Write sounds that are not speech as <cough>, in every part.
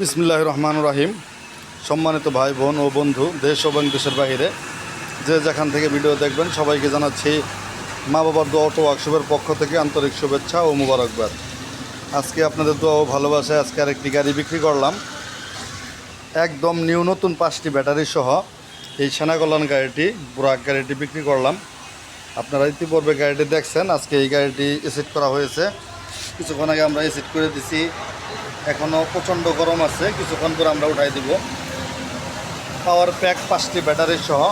বিসমিল্লাহ রহমান রাহিম। সম্মানিত ভাই, বোন ও বন্ধু, দেশ এবং দেশের বাইরে, যে যেখান থেকে ভিডিও দেখবেন, সবাইকে জানাচ্ছি মা বাবার দোয়া অটো ওয়ার্কশপের পক্ষ থেকে আন্তরিক শুভেচ্ছা ও মুবারকবাদ। আজকে আপনাদের দোয়া ও ভালোবাসায় আজকে আরেকটি গাড়ি বিক্রি করলাম। একদম নিউ নতুন পাঁচটি ব্যাটারি সহ এই সেনাকল্যাণ গাড়িটি, বুরাক গাড়িটি বিক্রি করলাম। আপনারা ইতিপূর্বে গাড়িটি দেখছেন, আজকে এই গাড়িটি এসিড করা হয়েছে। কিছুক্ষণ আগে আমরা এসিড করে দিছি। এখনও প্রচণ্ড গরম আছে, কিছুক্ষণ করে আমরা উঠাই দিব। পাওয়ার প্যাক পাঁচটি ব্যাটারি সহ।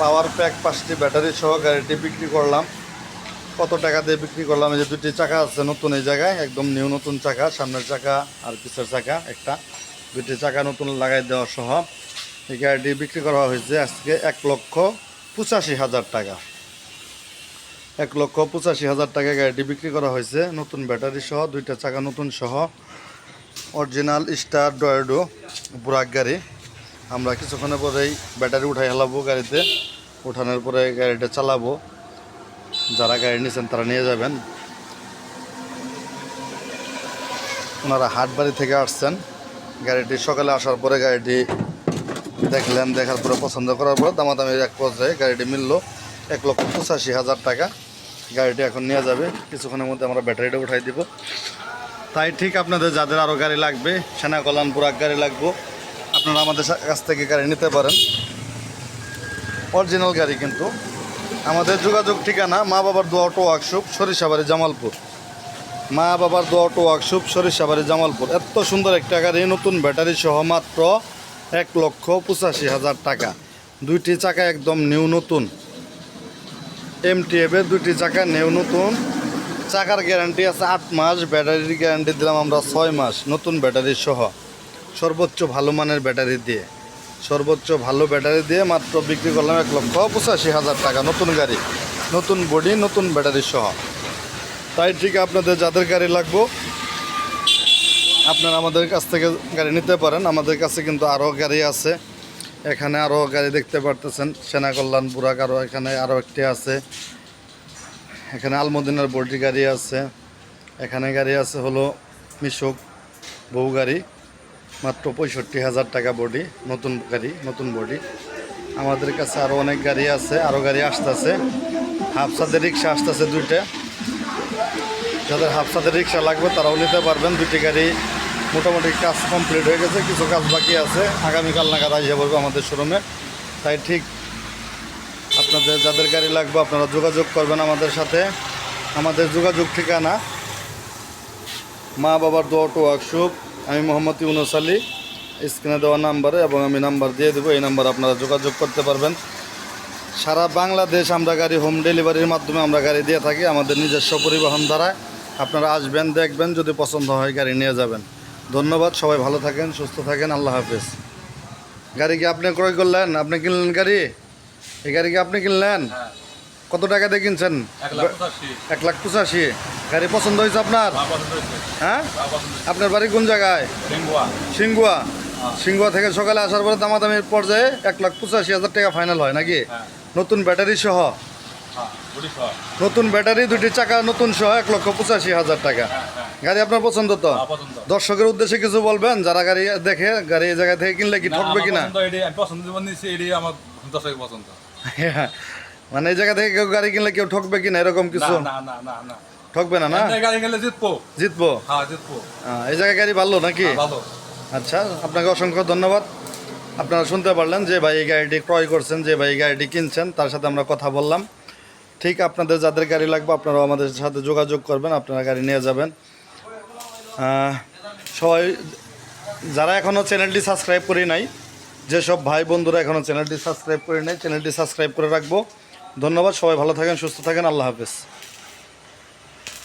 পাওয়ার প্যাক পাঁচটি ব্যাটারি সহ গাড়িটি বিক্রি করলাম। কত টাকা দিয়ে বিক্রি করলাম? এই যে দুটি চাকা আছে নতুন এই জায়গায়, একদম নিউ নতুন চাকা, সামনের চাকা আর পিছের চাকা একটা। দুটি চাকা নতুন লাগাই দেওয়া সহ। এই গাড়িটি বিক্রি করা হয়েছে আজকে এক লক্ষ পঁচাশি হাজার টাকা। এক লক্ষ পঁচাশি হাজার টাকা গাড়িটি বিক্রি করা হয়েছে। নতুন ব্যাটারি সহ, দুইটা চাকা নতুন সহ। অরিজিনাল স্টার ডয়েডো বুরাক গাড়ি। আমরা কিছুক্ষণের পরেই ব্যাটারি উঠাই হেলাবো গাড়িতে। উঠানোর পরে গাড়িটা চালাবো। যারা গাড়ি নিয়েছেন তারা নিয়ে যাবেন। ওনারা হাটবাড়ি থেকে আসছেন। গাড়িটি সকালে আসার পরে গাড়িটি দেখলেন, দেখার পরে পছন্দ করার পর দামাদামির এক পর্যায়ে গাড়িটি মিলল এক লক্ষ পঁচাশি হাজার টাকা। গাড়িটি এখন নিয়ে যাবে। কিছুক্ষণের মধ্যে আমরা ব্যাটারিটা উঠাই দিব। তাই ঠিক আপনাদের যাদের আরও গাড়ি লাগবে সেনা কল্যাণ বুরাক গাড়ি লাগবে, আপনারা আমাদের কাছ থেকে গাড়ি নিতে পারেন। অরিজিনাল গাড়ি কিন্তু। আমাদের যোগাযোগ ঠিকানা মা বাবার দোয়া অটো ওয়ার্কশপ, সরিষাবাড়ি জামালপুর। মা বাবার দোয়া অটো ওয়ার্কশপ, সরিষাবাড়ি জামালপুর। এত সুন্দর একটা গাড়ি, নতুন ব্যাটারি সহ মাত্র এক লক্ষ পঁচাশি হাজার টাকা। দুইটি চাকা একদম নিউ নতুন। এমটিএফের দুইটি চাকা নিউ নতুন। চাকার গ্যারান্টি আছে আট মাস, ব্যাটারির গ্যারান্টি দিলাম আমরা ছয় মাস, নতুন ব্যাটারি সহ। সর্বোচ্চ ভালো মানের ব্যাটারি দিয়ে। সর্বোচ্চ ভালো ব্যাটারি দিয়ে মাত্র বিক্রি করলাম এক লক্ষ পঁচাশি হাজার টাকা নতুন গাড়ি, নতুন বডি, নতুন ব্যাটারি সহ। তাই ঠিক আপনাদের যাদের গাড়ি লাগবো, আপনারা আমাদের কাছ থেকে গাড়ি নিতে পারেন। আমাদের কাছে কিন্তু আরও গাড়ি আছে। এখানে আরও গাড়ি দেখতে পারতেছেন সেনা কল্যাণ বুরাক আরও এখানে আরও একটি আছে। এখানে আলমদিনার বডি গাড়ি আছে। এখানে গাড়ি আছে হলো মিশুক বউ গাড়ি, মাত্র পঁয়ষট্টি হাজার টাকা বডি, নতুন গাড়ি, নতুন বডি। আমাদের কাছে আরও অনেক গাড়ি আছে আরও গাড়ি আসতেছে। হাফসাদের রিক্সা আসতেছে দুইটা। যাদের হাফসাদের রিক্সা লাগবে তারাও নিতে পারবেন। দুটি গাড়ি মোটামুটি কাজ কমপ্লিট হয়ে গেছে, কিছু কাজ বাকি আছে। আগামীকাল নাগাদ আসে পড়বে আমাদের শোরুমে। তাই ঠিক আপনাদের, যাদের গাড়ি লাগবে আপনারা যোগাযোগ করবেন আমাদের সাথে। আমাদের যোগাযোগ ঠিকানা মা বাবার দোয়া টু ওয়ার্কশপ, আমি মোহাম্মদ ইউনুস আলী। স্ক্রিনে দেওয়া নাম্বারে এবং আমি নাম্বার দিয়ে দেবো, এই নাম্বার আপনারা যোগাযোগ করতে পারবেন। সারা বাংলাদেশ আমরা গাড়ি হোম ডেলিভারির মাধ্যমে আমরা গাড়ি দিয়ে থাকি, আমাদের নিজস্ব পরিবহন দ্বারা। আপনারা আসবেন, দেখবেন, যদি পছন্দ হয় গাড়ি নিয়ে যাবেন। ধন্যবাদ, সবাই ভালো থাকেন, সুস্থ থাকেন, আল্লাহ হাফেজ। গাড়ি কি আপনি ক্রয় করলেন? আপনি কিনলেন গাড়ি? এই গাড়ি কি আপনি কিনলেন? কত টাকা দিয়ে কিনছেন? এক লাখ পঁচাশি। গাড়ি পছন্দ হয়েছে আপনার? হ্যাঁ পছন্দ হয়েছে। আপনার বাড়ি কোন জায়গায়? সিংগুয়া। সিংগুয়া। থেকে সকালে আসার পরে দামাদামির পর্যায়ে এক লাখ পঁচাশি হাজার টাকা ফাইনাল হয় নাকি? হ্যাঁ। নতুন ব্যাটারি সহ? হ্যাঁ নতুন ব্যাটারি দুটি চাকা নতুন সহ এক লক্ষ পঁচাশি হাজার টাকা। হ্যাঁ হ্যাঁ। গাড়ি আপনার পছন্দ তো? দর্শকের উদ্দেশ্যে কিছু বলবেন? যারা গাড়ি দেখে গাড়ি এই জায়গা থেকে কিনলে কি ঠকবে কিনা? পছন্দ। <laughs> মানে এই জায়গা থেকে কেউ গাড়ি কিনলে কেউ ঠকবে কিনা এরকম কিছু? না না না না ঠকবে না না? গাড়ি গেলে জিতবো। জিতবো? হ্যাঁ জিতবো। এই জায়গায় গাড়ি ভালো নাকি? হ্যাঁ, ভালো। আচ্ছা আপনাকে অসংখ্য ধন্যবাদ। আপনারা শুনতে পারলেন যে ভাই এই গাড়িটি ক্রয় করছেন যে ভাই এই গাড়িটি কিনছেন তার সাথে আমরা কথা বললাম। ঠিক আপনাদের যাদের গাড়ি লাগবে আপনারাও আমাদের সাথে যোগাযোগ করবেন আপনারা গাড়ি নিয়ে যাবেন। সবাই যারা এখনও চ্যানেলটি সাবস্ক্রাইব করি নাই যেসব ভাই বন্ধুরা এখনও চ্যানেলটি সাবস্ক্রাইব করে নেয় চ্যানেলটি সাবস্ক্রাইব করে রাখব। ধন্যবাদ, সবাই ভালো থাকেন, সুস্থ থাকেন, আল্লাহ হাফেজ।